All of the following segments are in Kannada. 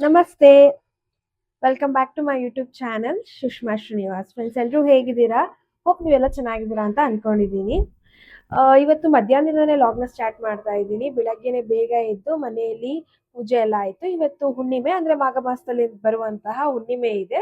ನಮಸ್ತೆ. Welcome back to my YouTube channel Sushma Srinivas friends ಎಲ್ಲರೂ ಹೇಗಿದ್ದೀರಾ? ಹೋಪ್ ನೀವೆಲ್ಲ ಚೆನ್ನಾಗಿದ್ದೀರಾ ಅಂತ ಅನ್ಕೊಂಡಿದ್ದೀನಿ. ಇವತ್ತು ಮಧ್ಯಾಹ್ನದಿಂದನೇ ಲಾಗ್ನ ಸ್ಟಾರ್ಟ್ ಮಾಡ್ತಾ ಇದ್ದೀನಿ. ಬೆಳಗ್ಗೆನೆ ಬೇಗ ಎದ್ದು ಮನೆಯಲ್ಲಿ ಪೂಜೆ ಎಲ್ಲ ಆಯ್ತು. ಇವತ್ತು ಹುಣ್ಣಿಮೆ, ಅಂದ್ರೆ ಮಾಘ ಮಾಸದಲ್ಲಿ ಬರುವಂತಹ ಹುಣ್ಣಿಮೆ ಇದೆ.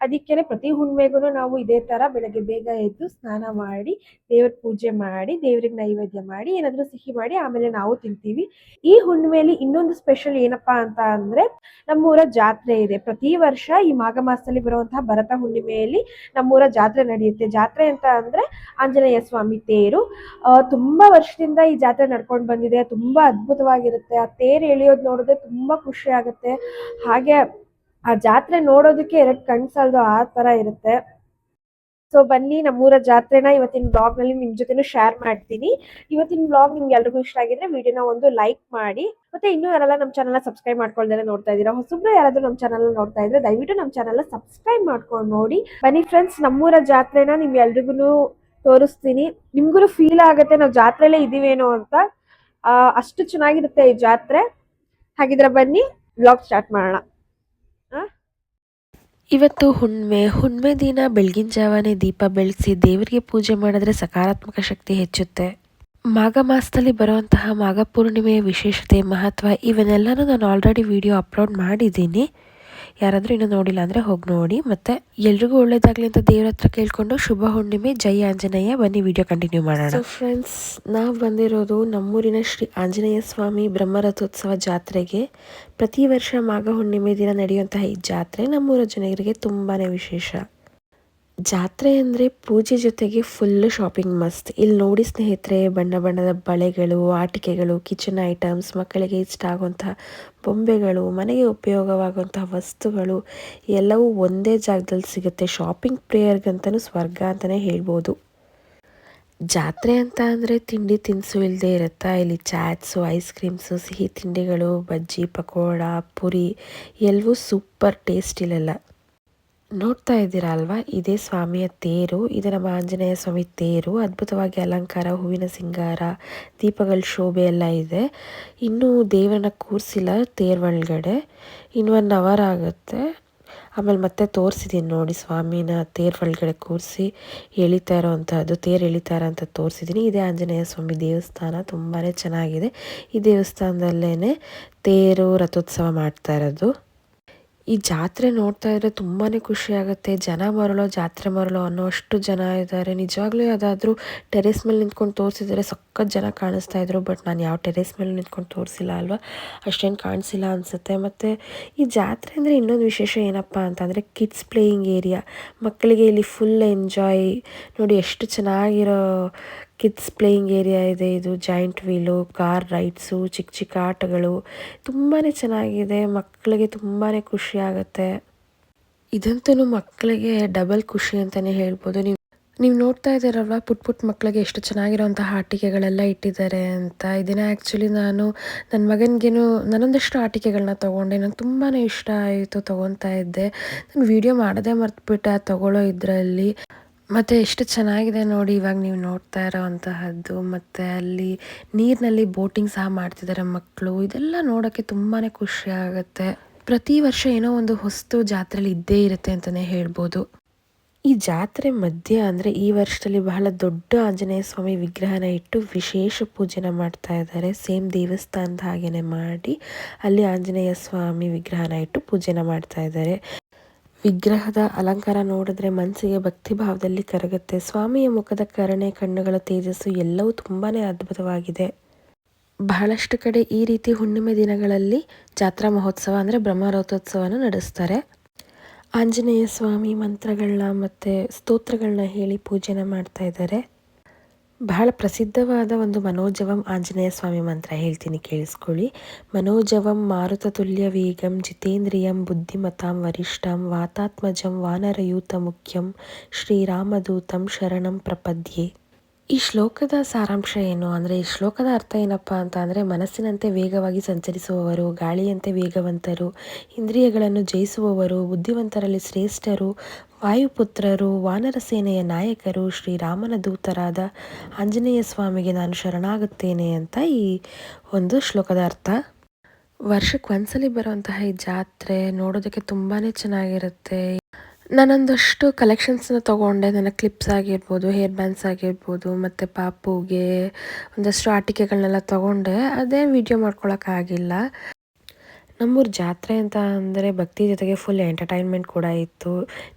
ಅದಕ್ಕೇನೆ ಪ್ರತಿ ಹುಣ್ಣಿಮೆಗೂ ನಾವು ಇದೇ ತರ ಬೆಳಗ್ಗೆ ಬೇಗ ಎದ್ದು ಸ್ನಾನ ಮಾಡಿ, ದೇವ್ರ ಪೂಜೆ ಮಾಡಿ, ದೇವ್ರಿಗೆ ನೈವೇದ್ಯ ಮಾಡಿ, ಏನಾದ್ರೂ ಸಿಹಿ ಮಾಡಿ, ಆಮೇಲೆ ನಾವು ತಿಂತೀವಿ. ಈ ಹುಣ್ಣಿಮೆಯಲ್ಲಿ ಇನ್ನೊಂದು ಸ್ಪೆಷಲ್ ಏನಪ್ಪಾ ಅಂತ ಅಂದ್ರೆ ನಮ್ಮೂರ ಜಾತ್ರೆ ಇದೆ. ಪ್ರತಿ ವರ್ಷ ಈ ಮಾಘ ಮಾಸದಲ್ಲಿ ಬರುವಂತಹ ಭರತ ಹುಣ್ಣಿಮೆಯಲ್ಲಿ ನಮ್ಮೂರ ಜಾತ್ರೆ ನಡೆಯುತ್ತೆ. ಜಾತ್ರೆ ಅಂತ ಅಂದ್ರೆ ಆಂಜನೇಯ ಸ್ವಾಮಿ ತೇರು. ತುಂಬಾ ವರ್ಷದಿಂದ ಈ ಜಾತ್ರೆ ನಡ್ಕೊಂಡು ಬಂದಿದೆ. ತುಂಬಾ ಅದ್ಭುತವಾಗಿರುತ್ತೆ. ಆ ತೇರು ಎಳೆಯೋದು ನೋಡಿದ್ರೆ ತುಂಬಾ ಖುಷಿ ಆಗುತ್ತೆ. ಹಾಗೆ ಆ ಜಾತ್ರೆ ನೋಡೋದಕ್ಕೆ ಎರಡು ಕಣ್ಸಲ್ದು ಸಾಲದು ಆ ತರ ಇರುತ್ತೆ. ಸೊ ಬನ್ನಿ ನಮ್ಮೂರ ಜಾತ್ರೆನ ಇವತ್ತಿನ ಬ್ಲಾಗ್ನಲ್ಲಿ ನಿಮ್ ಜೊತೆನೂ ಶೇರ್ ಮಾಡ್ತೀನಿ. ಇವತ್ತಿನ ಬ್ಲಾಗ್ ನಿಮ್ಗೆ ಎಲ್ರಿಗೂ ಇಷ್ಟ ಆಗಿದ್ರೆ ವಿಡಿಯೋನ ಒಂದು ಲೈಕ್ ಮಾಡಿ. ಮತ್ತೆ ಇನ್ನೂ ಯಾರೆಲ್ಲ ನಮ್ಮ ಚಾನಲ್ ಸಬ್ಸ್ಕ್ರೈಬ್ ಮಾಡ್ಕೊಳ್ದೇನೆ ನೋಡ್ತಾ ಇದ್ದೀರಾ, ಹೊಸಬ್ರು ಯಾರಾದ್ರೂ ನಮ್ಮ ಚಾನಲ್ ನೋಡ್ತಾ ಇದ್ರೆ ದಯವಿಟ್ಟು ನಮ್ಮ ಚಾನಲ್ ಸಬ್ಸ್ಕ್ರೈಬ್ ಮಾಡ್ಕೊಂಡು ನೋಡಿ. ಬನ್ನಿ ಫ್ರೆಂಡ್ಸ್ ನಮ್ಮೂರ ಜಾತ್ರೆನ ನಿಮ್ ಎಲ್ರಿಗೂ ತೋರಿಸ್ತೀನಿ. ನಿಮ್ಗೂ ಫೀಲ್ ಆಗುತ್ತೆ ನಾವು ಜಾತ್ರೆಲೇ ಇದೀವೇನೋ ಅಂತ. ಅಷ್ಟು ಚೆನ್ನಾಗಿರುತ್ತೆ ಈ ಜಾತ್ರೆ. ಹಾಗಿದ್ರೆ ಬನ್ನಿ ಬ್ಲಾಗ್ ಸ್ಟಾರ್ಟ್ ಮಾಡೋಣ. ಇವತ್ತು ಹುಣ್ಣಿಮೆ ಹುಣ್ಮೆ ದಿನ ಬೆಳಗಿನ ಜಾವನೇ ದೀಪ ಬೆಳೆಸಿ ದೇವರಿಗೆ ಪೂಜೆ ಮಾಡಿದ್ರೆ ಸಕಾರಾತ್ಮಕ ಶಕ್ತಿ ಹೆಚ್ಚುತ್ತೆ. ಮಾಘ ಮಾಸದಲ್ಲಿ ಬರುವಂತಹ ಮಾಘ ಪೂರ್ಣಿಮೆಯ ವಿಶೇಷತೆ, ಮಹತ್ವ ಇವನ್ನೆಲ್ಲನೂ ನಾನು ಆಲ್ರೆಡಿ ವಿಡಿಯೋ ಅಪ್ಲೋಡ್ ಮಾಡಿದ್ದೀನಿ. ಯಾರಾದರೂ ಇನ್ನೂ ನೋಡಿಲ್ಲ ಅಂದರೆ ಹೋಗಿ ನೋಡಿ. ಮತ್ತು ಎಲ್ರಿಗೂ ಒಳ್ಳೇದಾಗಲಿ ಅಂತ ದೇವ್ರ ಹತ್ರ ಕೇಳಿಕೊಂಡು ಶುಭ ಹುಣ್ಣಿಮೆ, ಜೈ ಆಂಜನೇಯ. ಬನ್ನಿ ವಿಡಿಯೋ ಕಂಟಿನ್ಯೂ ಮಾಡೋಣ. ಫ್ರೆಂಡ್ಸ್ ನಾವು ಬಂದಿರೋದು ನಮ್ಮೂರಿನ ಶ್ರೀ ಆಂಜನೇಯ ಸ್ವಾಮಿ ಬ್ರಹ್ಮರಥೋತ್ಸವ ಜಾತ್ರೆಗೆ. ಪ್ರತಿ ವರ್ಷ ಮಾಘ ಹುಣ್ಣಿಮೆ ದಿನ ನಡೆಯುವಂತಹ ಈ ಜಾತ್ರೆ ನಮ್ಮೂರ ಜನರಿಗೆ ತುಂಬಾ ವಿಶೇಷ. ಜಾತ್ರೆ ಅಂದರೆ ಪೂಜೆ ಜೊತೆಗೆ ಫುಲ್ ಶಾಪಿಂಗ್ ಮಸ್ತ್ ಇಲ್ಲಿ ನೋಡಿ ಸ್ನೇಹಿತರೆ, ಬಣ್ಣ ಬಣ್ಣದ ಬಳೆಗಳು, ಆಟಿಕೆಗಳು ಕಿಚನ್ ಐಟಮ್ಸ್ ಮಕ್ಕಳಿಗೆ ಇಷ್ಟ ಆಗುವಂತಹ ಬೊಂಬೆಗಳು, ಮನೆಗೆ ಉಪಯೋಗವಾಗುವಂತಹ ವಸ್ತುಗಳು, ಎಲ್ಲವೂ ಒಂದೇ ಜಾಗದಲ್ಲಿ ಸಿಗುತ್ತೆ. ಶಾಪಿಂಗ್ ಪ್ರೇಯರ್ಗಂತಲೂ ಸ್ವರ್ಗ ಅಂತಲೇ ಹೇಳ್ಬೋದು. ಜಾತ್ರೆ ಅಂತ ಅಂದರೆ ತಿಂಡಿ ತಿನಿಸು ಇಲ್ಲದೆ ಇರುತ್ತಾ. ಇಲ್ಲಿ ಚಾಟ್ಸು ಐಸ್ ಕ್ರೀಮ್ಸು ಸಿಹಿ ತಿಂಡಿಗಳು, ಬಜ್ಜಿ, ಪಕೋಡ, ಪುರಿ, ಎಲ್ಲವೂ ಸೂಪರ್ ಟೇಸ್ಟ್ ಇಲ್ಲೆಲ್ಲ. ನೋಡ್ತಾ ಇದ್ದೀರಾ ಅಲ್ವಾ? ಇದೇ ಸ್ವಾಮಿಯ ತೇರು, ಇದು ನಮ್ಮ ಆಂಜನೇಯ ಸ್ವಾಮಿ ತೇರು, ಅದ್ಭುತವಾಗಿ ಅಲಂಕಾರ, ಹೂವಿನ ಸಿಂಗಾರ, ದೀಪಗಳ ಶೋಭೆ ಎಲ್ಲ ಇದೆ. ಇನ್ನೂ ದೇವರನ್ನ ಕೂರಿಸಿಲ್ಲ ತೇರು ಒಳಗಡೆ. ಇನ್ನು ಒನ್ ಅವರ್ ಆಗುತ್ತೆ. ಆಮೇಲೆ ಮತ್ತೆ ತೋರಿಸಿದ್ದೀನಿ ನೋಡಿ ಸ್ವಾಮಿನ ತೇರು ಒಳಗಡೆ ಕೂರಿಸಿ ಎಳಿತಾ ಇರೋವಂಥದ್ದು ತೇರು ಎಳಿತಾರ ಅಂತ ತೋರಿಸಿದ್ದೀನಿ ಇದೇ ಆಂಜನೇಯ ಸ್ವಾಮಿ ದೇವಸ್ಥಾನ ತುಂಬಾ ಚೆನ್ನಾಗಿದೆ. ಈ ದೇವಸ್ಥಾನದಲ್ಲೇ ತೇರು ರಥೋತ್ಸವ ಮಾಡ್ತಾ ಇರೋದು. ಈ ಜಾತ್ರೆ ನೋಡ್ತಾ ಇದ್ರೆ ತುಂಬಾ ಖುಷಿ ಆಗುತ್ತೆ. ಜನ ಮರಳೋ, ಜಾತ್ರೆ ಮರಳೋ ಅನ್ನೋ ಅಷ್ಟು ಜನ ಇದ್ದಾರೆ. ನಿಜವಾಗ್ಲೂ ಯಾವುದಾದ್ರೂ ಟೆರೆಸ್ ಮೇಲೆ ನಿಂತ್ಕೊಂಡು ತೋರಿಸಿದರೆ ಸಖತ್ ಜನ ಕಾಣಿಸ್ತಾ ಇದ್ರು ಬಟ್ ನಾನು ಯಾವ ಟೆರೇಸ್ ಮೇಲೆ ನಿಂತ್ಕೊಂಡು ತೋರಿಸಿಲ್ಲ ಅಲ್ವಾ? ಅಷ್ಟೇನು ಕಾಣಿಸಿಲ್ಲ ಅನಿಸುತ್ತೆ. ಮತ್ತು ಈ ಜಾತ್ರೆ ಅಂದರೆ ಇನ್ನೊಂದು ವಿಶೇಷ ಏನಪ್ಪ ಅಂತಂದರೆ ಕಿಡ್ಸ್ ಪ್ಲೇಯಿಂಗ್ ಏರಿಯಾ ಮಕ್ಕಳಿಗೆ ಇಲ್ಲಿ ಫುಲ್ ಎಂಜಾಯ್ ನೋಡಿ ಎಷ್ಟು ಚೆನ್ನಾಗಿರೋ ಕಿಡ್ಸ್ ಪ್ಲೇಯಿಂಗ್ ಏರಿಯಾ ಇದೆ, ಇದು ಜಾಯಿಂಟ್ ವೀಲು ಕಾರ್ ರೈಡ್ಸು ಚಿಕ್ಕ ಚಿಕ್ಕ ಆಟಗಳು. ತುಂಬಾ ಚೆನ್ನಾಗಿದೆ, ಮಕ್ಕಳಿಗೆ ತುಂಬಾ ಖುಷಿ ಆಗುತ್ತೆ. ಇದಂತೂ ಮಕ್ಕಳಿಗೆ ಡಬಲ್ ಖುಷಿ ಅಂತಲೇ ಹೇಳ್ಬೋದು. ನೀವು ನೀವು ನೋಡ್ತಾ ಇದ್ದೀರಲ್ವ, ಪುಟ್ ಪುಟ್ ಮಕ್ಕಳಿಗೆ ಎಷ್ಟು ಚೆನ್ನಾಗಿರೋವಂಥ ಆಟಿಕೆಗಳೆಲ್ಲ ಇಟ್ಟಿದ್ದಾರೆ ಅಂತ. ಇದನ್ನು ಆ್ಯಕ್ಚುಲಿ ನಾನು ನನ್ನ ಮಗನಿಗೇನು, ನಾನೊಂದಷ್ಟು ಆಟಿಕೆಗಳನ್ನ ತೊಗೊಂಡೆ. ನಂಗೆ ತುಂಬಾ ಇಷ್ಟ ಆಯಿತು ತೊಗೊತಾ ಇದ್ದೆ. ನಾನು ವೀಡಿಯೋ ಮಾಡೋದೇ ಮರ್ತುಬಿಟ್ಟೆ ತೊಗೊಳ್ಳೋ ಇದರಲ್ಲಿ. ಮತ್ತು ಎಷ್ಟು ಚೆನ್ನಾಗಿದೆ ನೋಡಿ ಇವಾಗ ನೀವು ನೋಡ್ತಾ ಇರೋವಂತಹದ್ದು. ಮತ್ತು ಅಲ್ಲಿ ನೀರಿನಲ್ಲಿ ಬೋಟಿಂಗ್ ಸಹ ಮಾಡ್ತಿದ್ದಾರೆ ಮಕ್ಕಳು. ಇದೆಲ್ಲ ನೋಡೋಕ್ಕೆ ತುಂಬಾ ಖುಷಿ ಆಗುತ್ತೆ. ಪ್ರತಿ ವರ್ಷ ಏನೋ ಒಂದು ಹೊಸ್ತು ಜಾತ್ರೆಲಿ ಇದ್ದೇ ಇರುತ್ತೆ ಅಂತಲೇ ಹೇಳ್ಬೋದು. ಈ ಜಾತ್ರೆ ಮಧ್ಯ ಅಂದರೆ ಈ ವರ್ಷದಲ್ಲಿ ಬಹಳ ದೊಡ್ಡ ಆಂಜನೇಯ ಸ್ವಾಮಿ ವಿಗ್ರಹನ ಇಟ್ಟು ವಿಶೇಷ ಪೂಜೆನ ಮಾಡ್ತಾ ಇದ್ದಾರೆ. ಸೇಮ್ ದೇವಸ್ಥಾನದ ಹಾಗೇನೆ ಮಾಡಿ ಅಲ್ಲಿ ಆಂಜನೇಯ ಸ್ವಾಮಿ ವಿಗ್ರಹನ ಇಟ್ಟು ಪೂಜೆನ ಮಾಡ್ತಾ ಇದ್ದಾರೆ. ವಿಗ್ರಹದ ಅಲಂಕಾರ ನೋಡಿದ್ರೆ ಮನಸ್ಸಿಗೆ ಭಕ್ತಿ ಭಾವದಲ್ಲಿ ಕರಗುತ್ತೆ. ಸ್ವಾಮಿಯ ಮುಖದ ಕರಣೆ, ಕಣ್ಣುಗಳ ತೇಜಸ್ಸು ಎಲ್ಲವೂ ತುಂಬಾ ಅದ್ಭುತವಾಗಿದೆ. ಬಹಳಷ್ಟು ಕಡೆ ಈ ರೀತಿ ಹುಣ್ಣಿಮೆ ದಿನಗಳಲ್ಲಿ ಜಾತ್ರಾ ಮಹೋತ್ಸವ ಅಂದರೆ ಬ್ರಹ್ಮರಥೋತ್ಸವನ ನಡೆಸ್ತಾರೆ. ಆಂಜನೇಯ ಸ್ವಾಮಿ ಮಂತ್ರಗಳನ್ನ ಮತ್ತು ಸ್ತೋತ್ರಗಳನ್ನ ಹೇಳಿ ಪೂಜೆನ ಮಾಡ್ತಾ ಇದ್ದಾರೆ. ಬಹಳ ಪ್ರಸಿದ್ಧವಾದ ಒಂದು ಮನೋಜವಂ ಆಂಜನೇಯ ಸ್ವಾಮಿ ಮಂತ್ರ ಹೇಳ್ತೀನಿ ಕೇಳಿಸ್ಕೊಳ್ಳಿ. ಮನೋಜವಂ ಮಾರುತ ತುಲ್ಯ ವೇಗಂ ಜಿತೇಂದ್ರಿಯಂ ಬುದ್ಧಿಮತಾಂ ವರಿಷ್ಠಂ ವಾತಾತ್ಮಜಂ ವಾನರಯೂತ ಮುಖ್ಯಂ ಶ್ರೀರಾಮದೂತಂ ಶರಣಂ ಪ್ರಪದ್ಯೆ. ಈ ಶ್ಲೋಕದ ಸಾರಾಂಶ ಏನು? ಅಂದರೆ ಈ ಶ್ಲೋಕದ ಅರ್ಥ ಏನಪ್ಪ ಅಂತ ಅಂದರೆ ಮನಸ್ಸಿನಂತೆ ವೇಗವಾಗಿ ಸಂಚರಿಸುವವರು, ಗಾಳಿಯಂತೆ ವೇಗವಂತರು, ಇಂದ್ರಿಯಗಳನ್ನು ಜಯಿಸುವವರು, ಬುದ್ಧಿವಂತರಲ್ಲಿ ಶ್ರೇಷ್ಠರು ವಾಯುಪುತ್ರರು, ವಾನರ ಸೇನೆಯ ನಾಯಕರು, ಶ್ರೀರಾಮನ ದೂತರಾದ ಆಂಜನೇಯ ಸ್ವಾಮಿಗೆ ನಾನು ಶರಣಾಗುತ್ತೇನೆ ಅಂತ ಈ ಒಂದು ಶ್ಲೋಕದ ಅರ್ಥ. ವರ್ಷಕ್ಕೆ ಒಂದ್ಸಲಿ ಬರುವಂತಹ ಈ ಜಾತ್ರೆ ನೋಡೋದಕ್ಕೆ ತುಂಬಾ ಚೆನ್ನಾಗಿರುತ್ತೆ. ನಾನೊಂದಷ್ಟು ಕಲೆಕ್ಷನ್ಸ್ನ ತೊಗೊಂಡೆ. ನನ್ನ ಕ್ಲಿಪ್ಸ್ ಆಗಿರ್ಬೋದು ಹೇರ್ ಬ್ಯಾಂಡ್ಸ್ ಆಗಿರ್ಬೋದು, ಮತ್ತು ಪಾಪುಗೆ ಒಂದಷ್ಟು ಆಟಿಕೆಗಳನ್ನೆಲ್ಲ ತೊಗೊಂಡೆ. ಅದೇ ವಿಡಿಯೋ ಮಾಡ್ಕೊಳಕ್ಕಾಗಿಲ್ಲ. ನಮ್ಮೂರ ಜಾತ್ರೆ ಅಂತ ಅಂದರೆ ಭಕ್ತಿ ಜೊತೆಗೆ ಫುಲ್ ಎಂಟರ್ಟೈನ್ಮೆಂಟ್ ಕೂಡ ಇತ್ತು.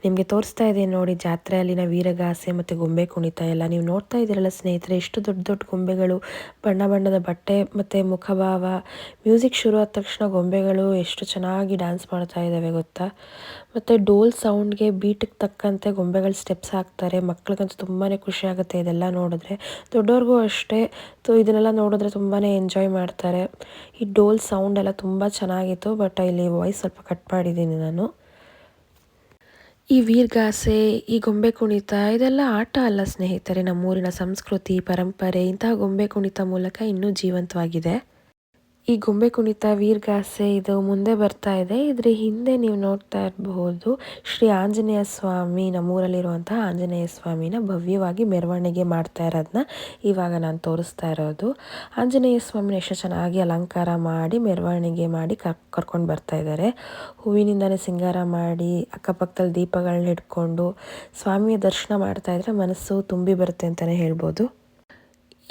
ನಿಮಗೆ ತೋರಿಸ್ತಾ ಇದ್ದೀನಿ ನೋಡಿ ಜಾತ್ರೆಯಲ್ಲಿನ ವೀರಗಾಸೆ ಮತ್ತು ಗೊಂಬೆ ಕುಣಿತ ಎಲ್ಲ. ನೀವು ನೋಡ್ತಾ ಇದ್ದೀರಲ್ಲ ಸ್ನೇಹಿತರೆ ಎಷ್ಟು ದೊಡ್ಡ ದೊಡ್ಡ ಗೊಂಬೆಗಳು, ಬಣ್ಣ ಬಣ್ಣದ ಬಟ್ಟೆ ಮತ್ತು ಮುಖಭಾವ ಮ್ಯೂಸಿಕ್ ಶುರು ಆದ ತಕ್ಷಣ ಗೊಂಬೆಗಳು ಎಷ್ಟು ಚೆನ್ನಾಗಿ ಡ್ಯಾನ್ಸ್ ಮಾಡ್ತಾ ಇದ್ದಾವೆ ಗೊತ್ತಾ? ಮತ್ತು ಡೋಲ್ ಸೌಂಡ್ಗೆ ಬೀಟಿಗೆ ತಕ್ಕಂತೆ ಗೊಂಬೆಗಳು ಸ್ಟೆಪ್ಸ್ ಹಾಕ್ತಾರೆ. ಮಕ್ಳಿಗಂತೂ ತುಂಬಾ ಖುಷಿ ಆಗುತ್ತೆ ಇದೆಲ್ಲ ನೋಡಿದ್ರೆ. ದೊಡ್ಡವ್ರಿಗೂ ಅಷ್ಟೇ. ಸೊ ಇದನ್ನೆಲ್ಲ ನೋಡಿದ್ರೆ ತುಂಬಾ ಎಂಜಾಯ್ ಮಾಡ್ತಾರೆ. ಈ ಡೋಲ್ ಸೌಂಡ್ ಎಲ್ಲ ತುಂಬ ಚೆನ್ನಾಗಿತ್ತು ಬಟ್ ಇಲ್ಲಿ ವಾಯ್ಸ್ ಸ್ವಲ್ಪ ಕಟ್ ಮಾಡಿದ್ದೀನಿ ನಾನು. ಈ ವೀರ್ಗಾಸೆ, ಈ ಗೊಂಬೆ ಕುಣಿತ, ಇದೆಲ್ಲ ಆಟ ಅಲ್ಲ ಸ್ನೇಹಿತರೆ. ನಮ್ಮೂರಿನ ಸಂಸ್ಕೃತಿ, ಪರಂಪರೆ ಇಂತಹ ಗೊಂಬೆ ಕುಣಿತ ಮೂಲಕ ಇನ್ನೂ ಜೀವಂತವಾಗಿದೆ. ಈ ಗೊಂಬೆ ಕುಣಿತ, ವೀರ್ಗಾಸೆ ಇದು ಮುಂದೆ ಬರ್ತಾ ಇದೆ. ಇದ್ರ ಹಿಂದೆ ನೀವು ನೋಡ್ತಾ ಇರಬಹುದು ಶ್ರೀ ಆಂಜನೇಯ ಸ್ವಾಮಿ ನಮ್ಮೂರಲ್ಲಿರುವಂತಹ ಆಂಜನೇಯ ಸ್ವಾಮಿನ ಭವ್ಯವಾಗಿ ಮೆರವಣಿಗೆ ಮಾಡ್ತಾ ಇರೋದನ್ನ ಇವಾಗ ನಾನು ತೋರಿಸ್ತಾ ಇರೋದು. ಆಂಜನೇಯ ಸ್ವಾಮಿನ ಎಷ್ಟು ಚೆನ್ನಾಗಿ ಅಲಂಕಾರ ಮಾಡಿ, ಮೆರವಣಿಗೆ ಮಾಡಿ ಕರ್, ಕರ್ಕೊಂಡು ಬರ್ತಾ ಇದ್ದಾರೆ. ಹೂವಿನಿಂದನೇ ಸಿಂಗಾರ ಮಾಡಿ, ಅಕ್ಕಪಕ್ಕದಲ್ಲಿ ದೀಪಗಳನ್ನ ಇಟ್ಕೊಂಡು ಸ್ವಾಮಿಯ ದರ್ಶನ ಮಾಡ್ತಾ ಇದ್ರೆ ಮನಸ್ಸು ತುಂಬಿ ಬರುತ್ತೆ ಅಂತಲೇ ಹೇಳ್ಬೋದು.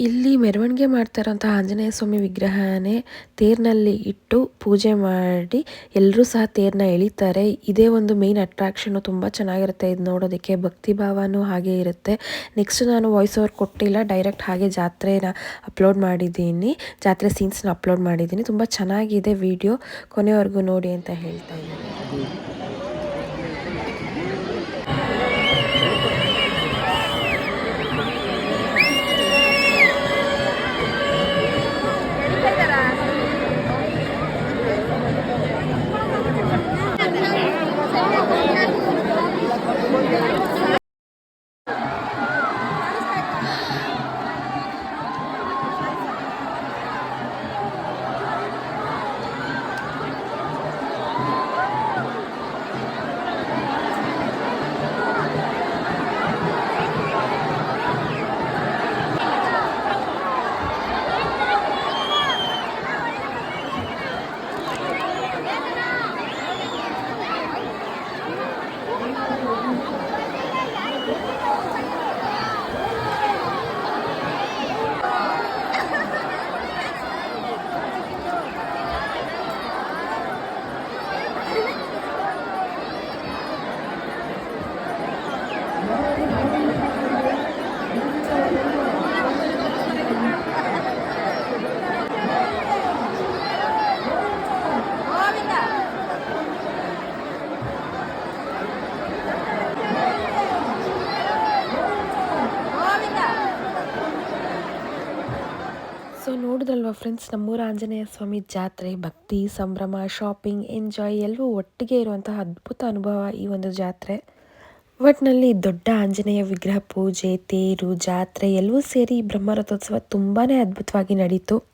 ಇಲ್ಲಿ ಮೆರವಣಿಗೆ ಮಾಡ್ತಾ ಆಂಜನೇಯ ಸ್ವಾಮಿ ವಿಗ್ರಹನೇ ತೇರಿನಲ್ಲಿ ಇಟ್ಟು ಪೂಜೆ ಮಾಡಿ ಎಲ್ಲರೂ ಸಹ ತೇರನ್ನ ಎಳಿತಾರೆ. ಇದೇ ಒಂದು ಮೇನ್ ಅಟ್ರಾಕ್ಷನು ತುಂಬ ಚೆನ್ನಾಗಿರುತ್ತೆ. ಇದು ನೋಡೋದಕ್ಕೆ ಭಕ್ತಿ ಭಾವನೂ ಹಾಗೆ ಇರುತ್ತೆ. ನೆಕ್ಸ್ಟ್ ನಾನು ವಾಯ್ಸ್ ಓವರ್ ಕೊಟ್ಟಿಲ್ಲ ಡೈರೆಕ್ಟ್ ಹಾಗೆ ಜಾತ್ರೆನ ಅಪ್ಲೋಡ್ ಮಾಡಿದ್ದೀನಿ. ಜಾತ್ರೆ ಸೀನ್ಸ್ನ ಅಪ್ಲೋಡ್ ಮಾಡಿದ್ದೀನಿ. ತುಂಬ ಚೆನ್ನಾಗಿದೆ ವಿಡಿಯೋ ಕೊನೆವರೆಗೂ ನೋಡಿ ಅಂತ ಹೇಳ್ತಾ ಇದ್ದೀನಿ. ಫ್ರೆಂಡ್ಸ್ ನಮ್ಮೂರ ಆಂಜನೇಯ ಸ್ವಾಮಿ ಜಾತ್ರೆ, ಭಕ್ತಿ, ಸಂಭ್ರಮ ಶಾಪಿಂಗ್ ಎಂಜಾಯ್ ಎಲ್ಲವೂ ಒಟ್ಟಿಗೆ ಇರುವಂತಹ ಅದ್ಭುತ ಅನುಭವ ಈ ಒಂದು ಜಾತ್ರೆ. ಒಟ್ಟಿನಲ್ಲಿ ದೊಡ್ಡ ಆಂಜನೇಯ ವಿಗ್ರಹ ಪೂಜೆ, ತೇರು, ಜಾತ್ರೆ ಎಲ್ಲವೂ ಸೇರಿ ಬ್ರಹ್ಮರಥೋತ್ಸವ ತುಂಬಾ ಅದ್ಭುತವಾಗಿ ನಡೀತು.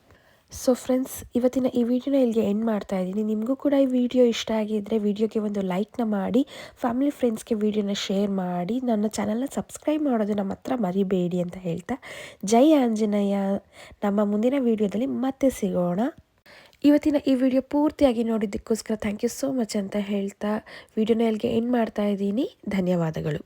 ಸೊ ಫ್ರೆಂಡ್ಸ್ ಇವತ್ತಿನ ಈ ವಿಡಿಯೋನ ಇಲ್ಲಿಗೆ ಎಂಡ್ ಮಾಡ್ತಾ ಇದ್ದೀನಿ. ನಿಮಗೂ ಕೂಡ ಈ ವಿಡಿಯೋ ಇಷ್ಟ ಆಗಿದ್ದರೆ ವಿಡಿಯೋಗೆ ಒಂದು ಲೈಕ್ನ ಮಾಡಿ ಫ್ಯಾಮಿಲಿ ಫ್ರೆಂಡ್ಸ್ಗೆ ವಿಡಿಯೋನ ಶೇರ್ ಮಾಡಿ, ನನ್ನ ಚಾನಲ್ನ ಸಬ್ಸ್ಕ್ರೈಬ್ ಮಾಡೋದನ್ನ ಮಾತ್ರ ಮರಿಬೇಡಿ ಅಂತ ಹೇಳ್ತಾ, ಜೈ ಆಂಜನೇಯ. ನಮ್ಮ ಮುಂದಿನ ವಿಡಿಯೋದಲ್ಲಿ ಮತ್ತೆ ಸಿಗೋಣ. ಇವತ್ತಿನ ಈ ವಿಡಿಯೋ ಪೂರ್ತಿಯಾಗಿ ನೋಡಿದ್ದಕ್ಕೋಸ್ಕರ ಥ್ಯಾಂಕ್ ಯು ಸೋ ಮಚ್ ಅಂತ ಹೇಳ್ತಾ ವಿಡಿಯೋನ ಇಲ್ಲಿಗೆ ಎಂಡ್ ಮಾಡ್ತಾ ಇದ್ದೀನಿ. ಧನ್ಯವಾದಗಳು.